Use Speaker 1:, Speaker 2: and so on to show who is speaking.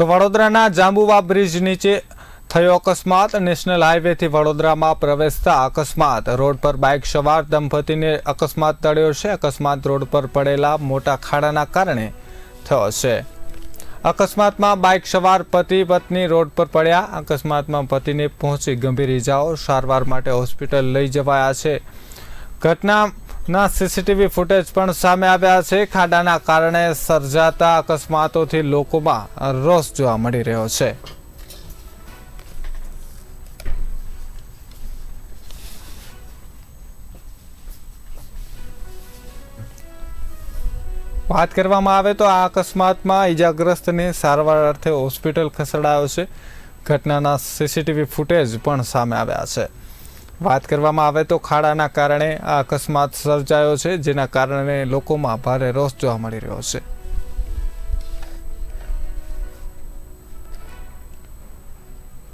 Speaker 1: તો વડોદરાના જાંબુવા બ્રિજ નીચે થયો અકસ્માત. નેશનલ હાઈવેથી વડોદરામાં પ્રવેશતા અકસ્માત. રોડ પર બાઇક સવાર દંપતીને અકસ્માત તળ્યો છે. અકસ્માત રોડ પર પડેલા મોટા ખાડાના કારણે થયો છે. અકસ્માતમાં બાઇક સવાર પતિ પત્ની રોડ પર પડ્યા. અકસ્માતમાં પતિને પહોંચી ગંભીર ઇજાઓ સારવાર માટે હોસ્પિટલ લઈ જવાયા છે. ઘટનાના સીસીટીવી ફૂટેજ પણ સામે આવ્યા છે. ખાડાના કારણે સર્જાતા અકસ્માતોથી લોકોમાં રોષ જોવા મળી રહ્યો છે. વાત કરવામાં આવે તો આ અકસ્માતમાં ઈજાગ્રસ્તને સારવાર અર્થે હોસ્પિટલ ખસેડાયો છે. ઘટનાના સીસીટીવી ફૂટેજ પણ સામે આવ્યા છે. વાત કરવામાં આવે તો ખાડાના કારણે આ અકસ્માત સર્જાયો છે, જેના કારણે લોકોમાં ભારે રોષ જોવા મળી રહ્યો છે.